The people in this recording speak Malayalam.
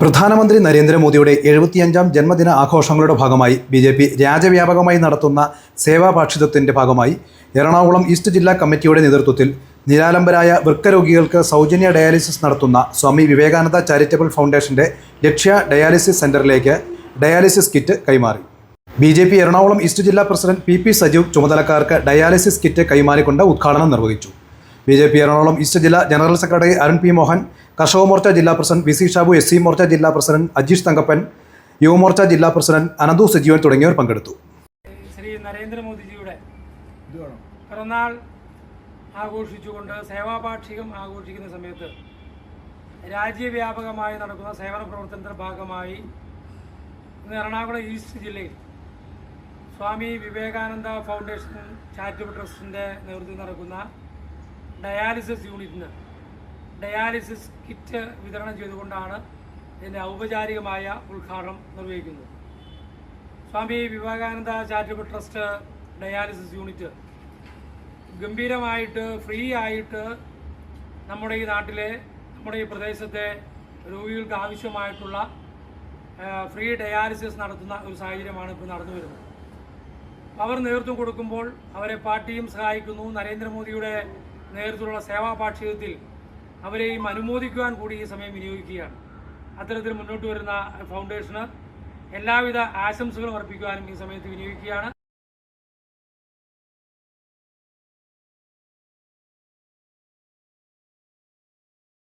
പ്രധാനമന്ത്രി നരേന്ദ്രമോദിയുടെ എഴുപത്തിയഞ്ചാം ജന്മദിന ആഘോഷങ്ങളുടെ ഭാഗമായി ബി ജെ പി രാജ്യവ്യാപകമായി നടത്തുന്ന സേവാഭാഷിതത്തിന്റെ ഭാഗമായി എറണാകുളം ഈസ്റ്റ് ജില്ലാ കമ്മിറ്റിയുടെ നേതൃത്വത്തിൽ നിരാലംബരായ വൃക്കരോഗികൾക്ക് സൗജന്യ ഡയാലിസിസ് നടത്തുന്ന സ്വാമി വിവേകാനന്ദ ചാരിറ്റബിൾ ഫൗണ്ടേഷന്റെ ലക്ഷ്യ ഡയാലിസിസ് സെന്ററിലേക്ക് ഡയാലിസിസ് കിറ്റ് കൈമാറി. B J P Ernakulam east ജില്ലാ പ്രസിഡന്റ് പി പി സജീവ് ചുമതലക്കാർക്ക് ഡയാലിസിസ് കിറ്റ് കൈമാറിക്കൊണ്ട് ഉദ്ഘാടനം നിർവഹിച്ചു. B J P Ernakulam east ജില്ലാ general secretary Arun P Mohan Karshaka Morcha ജില്ലാ president V C Shabu S C Morcha ജില്ലാ പ്രസിഡന്റ് അജീഷ് തങ്കപ്പൻ യുവമോർച്ച ജില്ലാ പ്രസിഡന്റ് അനന്തു സജീവൻ തുടങ്ങിയവർ പങ്കെടുത്തു. ശ്രീ നരേന്ദ്രമോദിജിയുടെ പിറന്നാൾ ആഘോഷിച്ചുകൊണ്ട് സേവാപാക്ഷികം ആഘോഷിക്കുന്ന സമയത്ത് രാജ്യവ്യാപകമായി നടക്കുന്ന സേവന പ്രവർത്തനത്തിന്റെ ഭാഗമായി ഇന്ന് എറണാകുളം ഈസ്റ്റ് ജില്ലയിൽ സ്വാമി വിവേകാനന്ദ ഫൗണ്ടേഷൻ ചാരിറ്റബിൾ ട്രസ്റ്റിന്റെ നേതൃത്വത്തിൽ നടക്കുന്ന ഡയാലിസിസ് യൂണിറ്റിന് ഡയാലിസിസ് കിറ്റ് വിതരണം ചെയ്തുകൊണ്ടാണ് ഇതിന്റെ ഔപചാരികമായ ഉദ്ഘാടനം നിർവഹിക്കുന്നത്. Swami Vivekananda charitable trust dialysis unit ഗംഭീരമായിട്ട് ഫ്രീ ആയിട്ട് നമ്മുടെ ഈ നാട്ടിലെ നമ്മുടെ ഈ പ്രദേശത്തെ രോഗികൾക്ക് ആവശ്യമായിട്ടുള്ള ഫ്രീ ഡയാലിസിസ് നടത്തുന്ന ഒരു സാഹചര്യമാണ് ഇപ്പോൾ നടന്നു വരുന്നത്. അവർ നേതൃത്വം കൊടുക്കുമ്പോൾ അവരെ പാർട്ടിയും സഹായിക്കുന്നു. നരേന്ദ്രമോദിയുടെ നേതൃത്വത്തിലുള്ള സേവാ പാക്ഷികത്തിൽ അവരെയും അനുമോദിക്കുവാൻ കൂടി ഈ സമയം വിനിയോഗിക്കുകയാണ്. അത്തരത്തിൽ മുന്നോട്ട് വരുന്ന ഫൗണ്ടേഷന് എല്ലാവിധ ആശംസകളും അർപ്പിക്കുവാനും ഈ സമയത്ത് വിനിയോഗിക്കുകയാണ്.